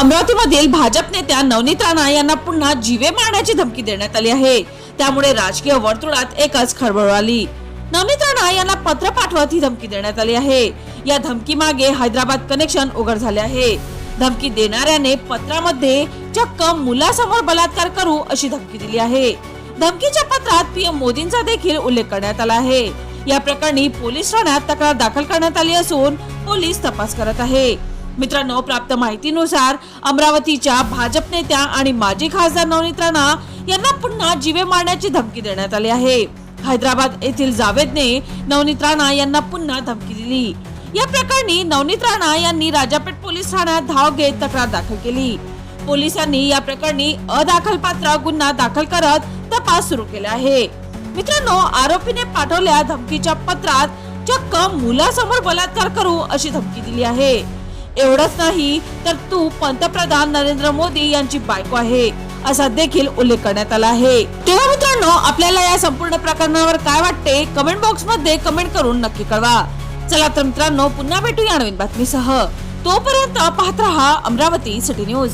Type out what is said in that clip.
अमरावतीमधील भाजप नेत्या नवनीत राणा यांना पुन्हा जीवे मारण्याची धमकी देण्यात आली आहे. त्यामुळे राजकीय वर्तुळात एकच खळबळ आली. नवनीत राणा यांना पत्र पाठवत ही धमकी देण्यात आली आहे. या धमकी मागे हैदराबाद कनेक्शन उघड झाले आहे. धमकी देणाऱ्याने पत्रामध्ये चक्क मुलासमोर बलात्कार करू अशी धमकी दिली आहे. धमकीच्या पत्रात पीएम मोदींचा देखील उल्लेख करण्यात आला आहे. या प्रकरणी पोलीस ठाण्यात तक्रार दाखल करण्यात आली असून पोलीस तपास करत आहे. मित्रांनो प्राप्त माहितीनुसार अमरावतीच्या भाजप नेत्या आणि माजी खासदार नवनीत राणा यांना पुन्हा जीवे मारण्याची धमकी देण्यात आली आहे. हैदराबाद येथील जावेदने नवनीत राणा यांना पुन्हा धमकी दिली. या प्रकरणी नवनीत राणा यांनी राजापेठ पोलीस ठाण्यात धाव घेत तक्रार दाखल केली. पोलिसांनी या प्रकरणी अदाखलपात्र गुन्हा दाखल करत तपास सुरू केला आहे. मित्रांनो आरोपीने पाठवल्या धमकीच्या पत्रात चक्क मुलासमोर बलात्कार करू अशी धमकी दिली आहे. एवढंच नाही तर तू पंतप्रधान नरेंद्र मोदी यांची बायको आहे असा देखील उल्लेख करण्यात आला आहे. तेव्हा मित्रांनो आपल्याला या संपूर्ण प्रकरणावर काय वाटते कमेंट बॉक्समध्ये कमेंट करून नक्की कळवा. चला तर मित्रांनो पुन्हा भेटूया नवीन बातमीसह. तोपर्यंत पाहत रहा अमरावती सिटी न्यूज